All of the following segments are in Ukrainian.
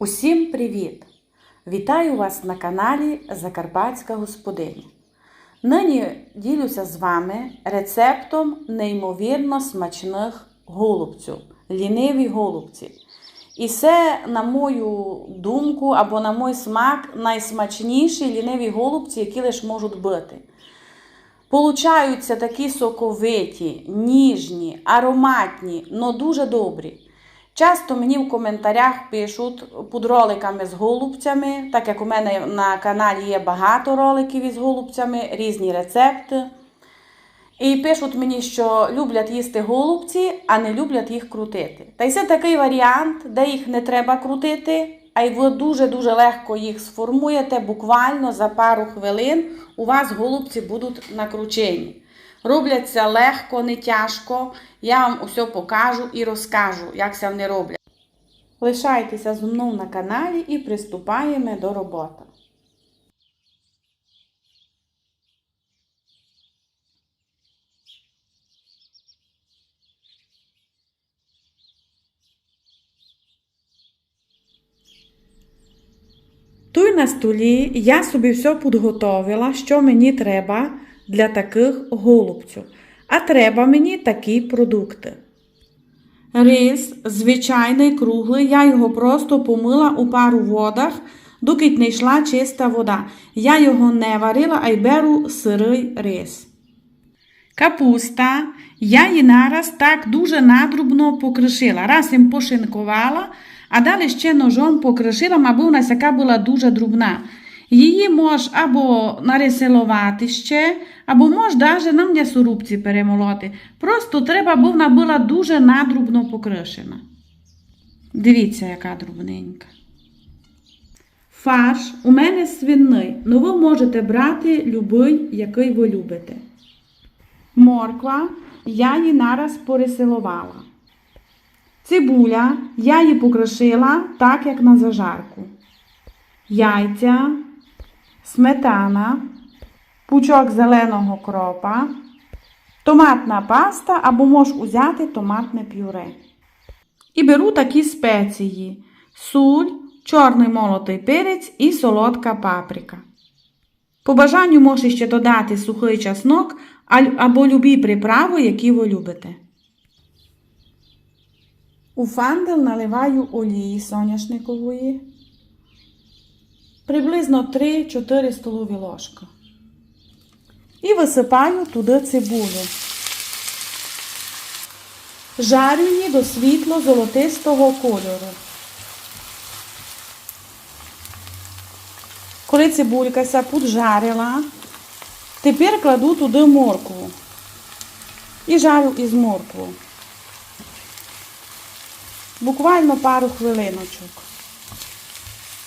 Усім привіт! Вітаю вас на каналі Закарпатська Господиня. Нині ділюся з вами рецептом неймовірно смачних голубців, ліниві голубці. І це, на мою думку, або на мій смак, найсмачніші ліниві голубці, які лише можуть бути. Получаються такі соковиті, ніжні, ароматні, но дуже добрі. Часто мені в коментарях пишуть під роликами з голубцями, так як у мене на каналі є багато роликів із голубцями, різні рецепти. І пишуть мені, що люблять їсти голубці, а не люблять їх крутити. Та й це такий варіант, де їх не треба крутити, а й ви дуже-дуже легко їх сформуєте, буквально за пару хвилин у вас голубці будуть накручені. Робляться легко, не тяжко. Я вам усе покажу і розкажу, як це вони роблять. Лишайтеся зі мною на каналі і приступаємо до роботи. Тут на столі я собі все підготовила, що мені треба для таких голубців. А треба мені такі продукти. Рис звичайний круглий, я його просто помила у пару водах, доки не йшла чиста вода. Я його не варила, а й беру сирий рис. Капуста. Я її нараз так дуже надрубно покришила. Раз їм пошинкувала, а далі ще ножом покришила, аби у нас яка була дуже друбна. Її мож або нариселувати ще, або мож навіть на м'ясорубці перемолоти. Просто треба, бо вона була дуже надрубно покришена. Дивіться, яка друбненька. Фарш у мене свинний, але ви можете брати любий, який ви любите. Морква я її нараз переселувала. Цибуля я її покришила так, як на зажарку. Яйця, сметана, пучок зеленого кропа, томатна паста або можеш узяти томатне пюре. І беру такі спеції: суль, чорний молотий перець і солодка паприка. По бажанню можеш ще додати сухий чеснок або любі приправи, які ви любите. У фандел наливаю олії соняшникової. Приблизно 3-4 столові ложки. І висипаю туди цибулю. Жарю її до світло-золотистого кольору. Коли цибулька ся поджарила, тепер кладу туди моркву. І жарю із моркву. Буквально пару хвилиночок.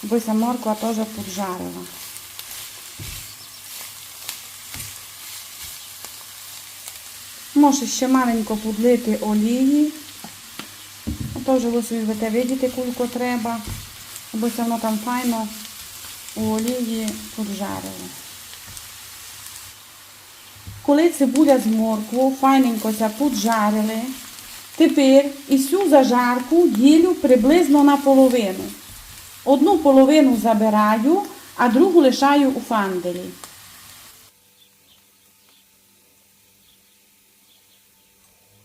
Бо морква теж поджарила. Може ще маленько подлити олії. Теж ви собі будете видіти, кулько треба, аби це воно там файно у олії поджарило. Коли цибуля з моркву файненько це поджарили, тепер і цю зажарку ділю приблизно на половину. Одну половину забираю, а другу лишаю у фанделі.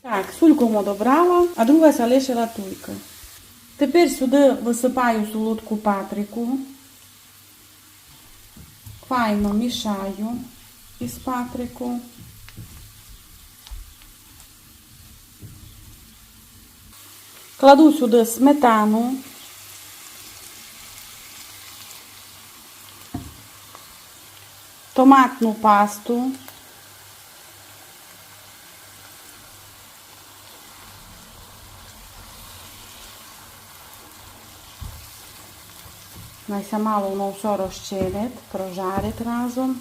Так, сульку добрала, а друга залишила тулька. Тепер сюди висипаю солодку паприку. Файно мішаю із паприку. Кладу сюди сметану. Томатну пасту. Найся мало воно все розчинить, прожарить разом.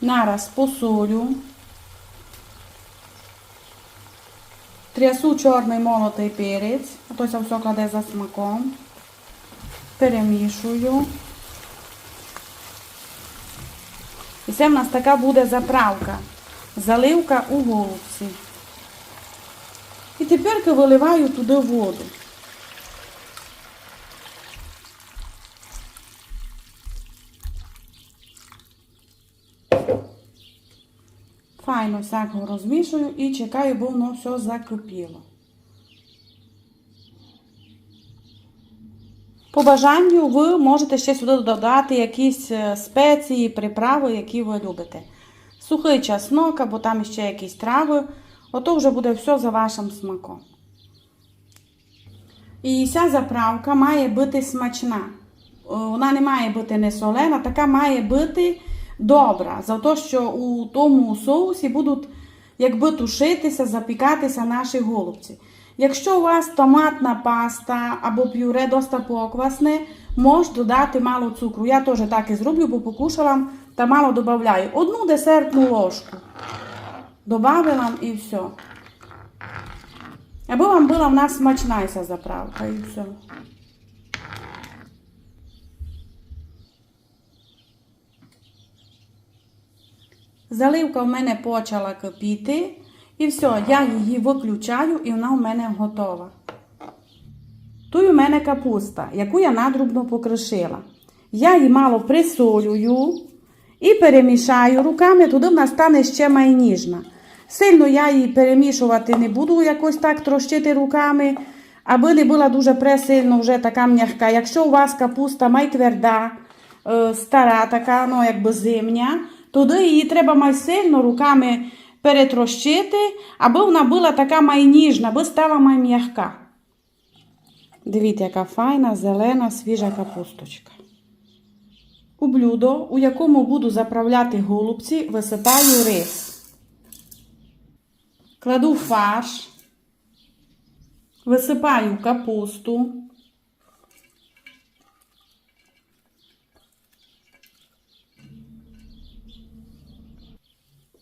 Нараз посолю. Трясу чорний молотий перець, а то це все кладе за смаком. Перемішую. І це в нас така буде заправка. заливка у голубці. І тепер виливаю туди воду. Файно всякого розмішую і чекаю, бо воно все закипіло. По бажанню ви можете ще сюди додати якісь е, спеції, приправи, які ви любите. Сухий чеснок або там ще якісь трави. Ото вже буде все за вашим смаком. І ця заправка має бути смачна. Е, Вона не має бути не солена, така має бути добра. За те, що у тому соусі будуть якби тушитися, запікатися наші голубці. Якщо у вас томатна паста або пюре доста поквасне, можеш додати мало цукру. Я теж так і зроблю, бо покушала та мало додаю. Одну десертну ложку. Добавила і все. Аби вам була в нас смачна заправка і все. Заливка в мене почала кипіти. І все, я її виключаю і вона в мене готова. Тут у мене капуста, яку я надрубно покришила. Я її мало присолюю і перемішаю руками, туди вона стане ще майніжна. Сильно я її перемішувати не буду, якось так трощити руками, аби не була дуже пресильно вже така м'яка. Якщо у вас капуста май тверда, е, стара, така, ну якби зимня, туди її треба май сильно руками перетрощити, аби вона була така май ніжна, аби стала май м'яка. Дивіться, яка файна, зелена, свіжа капусточка. У блюдо, у якому буду заправляти голубці, висипаю рис. Кладу фарш, висипаю капусту.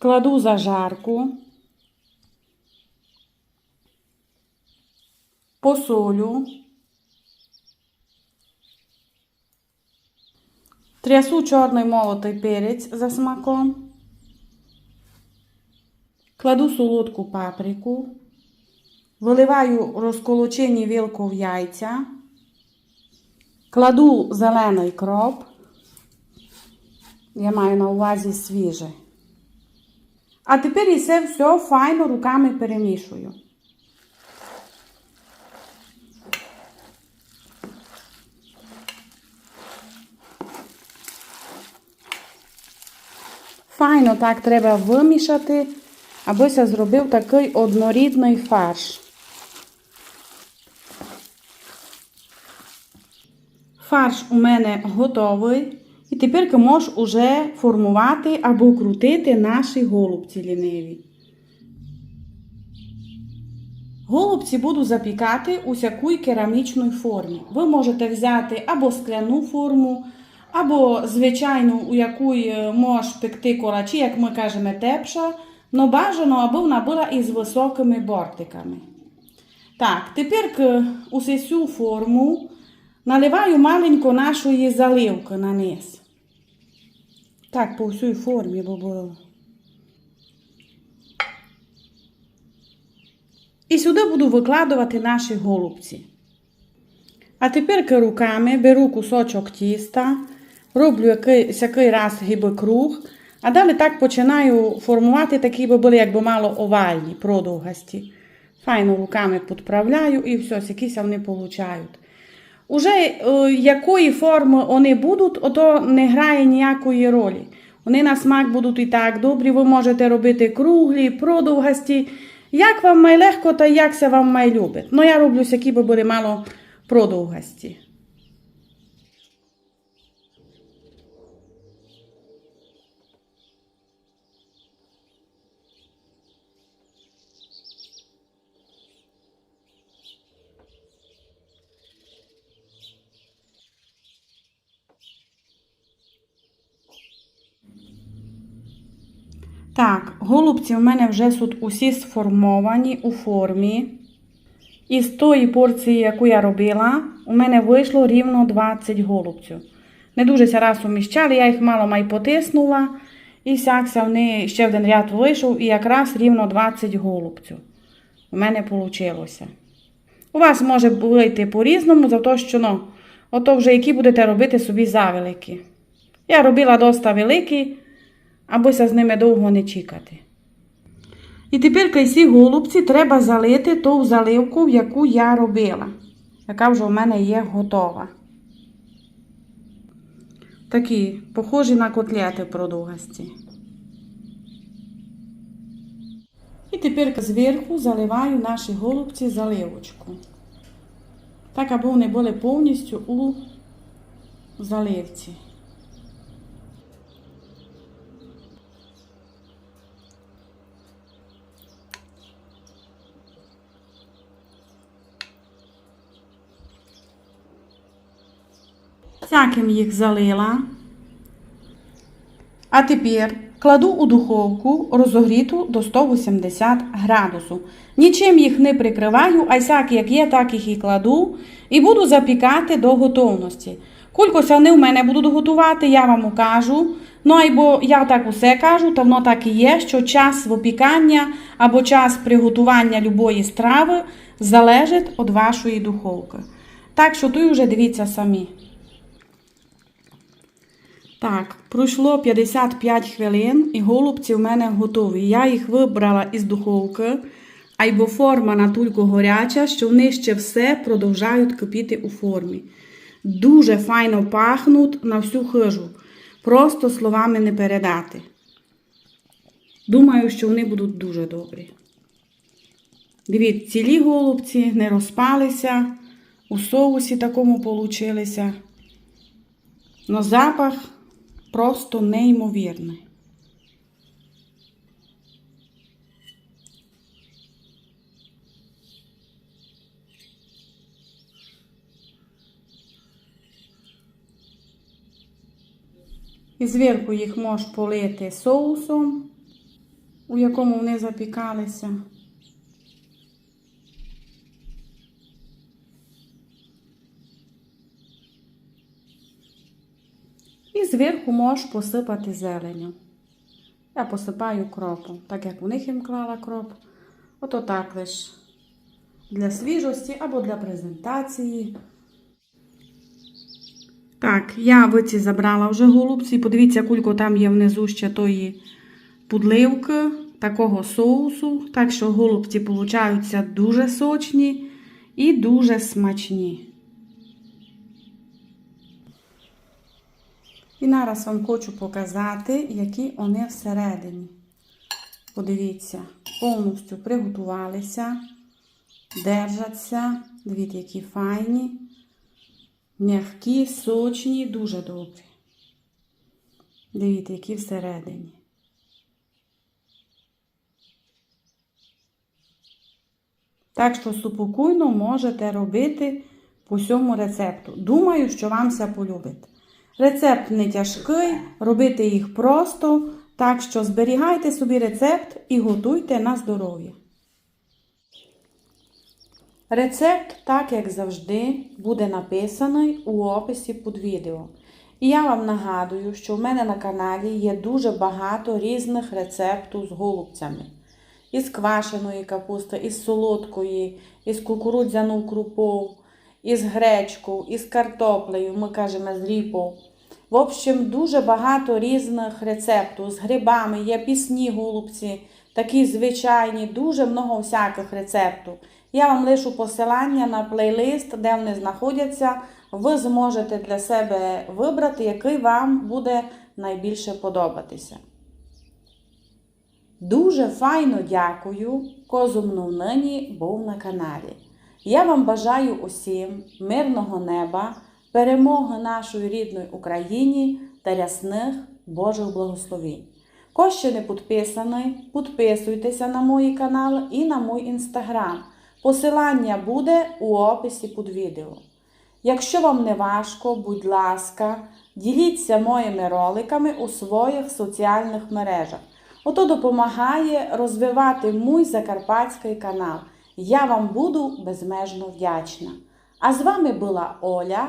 Кладу зажарку, посолю, трясу чорний молотий перець за смаком, кладу солодку паприку, виливаю розколочені вілку в яйця, кладу зелений кроп, я маю на увазі свіжий. А тепер і це все файно руками перемішую. Файно так треба вимішати, аби це зробив такий однорідний фарш. Фарш у мене готовий. І тепер можеш уже формувати або крутити наші голубці ліниві. Голубці буду запікати у всякій керамічній формі. Ви можете взяти або скляну форму, або звичайну, у яку можеш пекти колачі, як ми кажемо, тепша. Но бажано, аби вона була із високими бортиками. Так, тепер у цю форму наливаю маленько нашої заливки на низ. Так, по всій формі, бо було. І сюди буду викладувати наші голубці. А тепер руками беру кусочок тіста, роблю якийсь який раз гіби круг, а далі так починаю формувати такі, би були якби мало овальні, продовгасті. Файно руками підправляю і все, якісь вони получають. Уже е, якої форми вони будуть, ото не грає ніякої ролі. Вони на смак будуть і так добрі, ви можете робити круглі, продовгасті. Як вам май легко, та як це вам май любить. Ну, я роблю які би були мало продовгасті. Так, голубці в мене вже тут усі сформовані у формі. І з тої порції, яку я робила, у мене вийшло рівно 20 голубців. Не дуже ся раз уміщали, я їх мало май потиснула. І сякся вони ще один ряд вийшов, і якраз рівно 20 голубців. У мене вийшло. У вас може вийти по-різному, за те, що ну, ото вже які будете робити собі завеликі. Я робила доста великі, абося з ними довго не чекати. І тепер кайсі голубці треба залити ту заливку, яку я робила, яка вже у мене є готова. Такі, похожі на котлети продугасті. І тепер зверху заливаю наші голубці заливочку. Так, аби вони були повністю у заливці. Всяким їх залила. А тепер кладу у духовку розогріту до 180 градусу. Нічим їх не прикриваю, а сяк як є, так їх і кладу. І буду запікати до готовності. Кількося вони в мене будуть готувати, я вам укажу. Ну, або я так усе кажу, та воно так і є, що час випікання або час приготування любої страви залежить від вашої духовки. Так що тут вже дивіться самі. Так, пройшло 55 хвилин і голубці в мене готові. Я їх вибрала із духовки, айбо форма натулько горяча, що вони ще все продовжають кипіти у формі. Дуже файно пахнуть на всю хижу. Просто словами не передати. Думаю, що вони будуть дуже добрі. Дивіться, цілі голубці не розпалися, у соусі такому получилися. Но запах просто неймовірний. І зверху їх можеш полити соусом, у якому вони запікалися. І зверху можеш посипати зеленю. Я посипаю кропом, так як у них їм клала кроп. Ото так лиш для свіжості або для презентації. Так, я виці забрала вже голубці. Подивіться, кулько там є внизу ще тої пудливки, такого соусу. Так що голубці получаються дуже сочні і дуже смачні. І зараз вам хочу показати, які вони всередині. Подивіться, повністю приготувалися, держаться. Дивіться, які файні, м'які, сочні, дуже добрі. Дивіться, які всередині. Так що супокійно можете робити по цьому рецепту. Думаю, що вам все полюбить. Рецепт не тяжкий, робити їх просто, так що зберігайте собі рецепт і готуйте на здоров'я. Рецепт, так як завжди, буде написаний у описі під відео. І я вам нагадую, що в мене на каналі є дуже багато різних рецептів з голубцями. Із квашеної капусти, із солодкої, із кукурудзяну крупою, із гречкою, із картоплею, ми кажемо з ріпою. В общем, дуже багато різних рецептів. З грибами, є пісні голубці, такі звичайні, дуже много всяких рецептів. Я вам лишу посилання на плейлист, де вони знаходяться. Ви зможете для себе вибрати, який вам буде найбільше подобатися. Дуже файно дякую, козумну нині був на каналі. Я вам бажаю усім мирного неба, перемоги нашої рідної Україні та рясних Божих благословень. Хто ще не підписаний, підписуйтеся на мій канал і на мій інстаграм. Посилання буде у описі під відео. Якщо вам не важко, будь ласка, діліться моїми роликами у своїх соціальних мережах. Ото допомагає розвивати мій закарпатський канал. Я вам буду безмежно вдячна. А з вами була Оля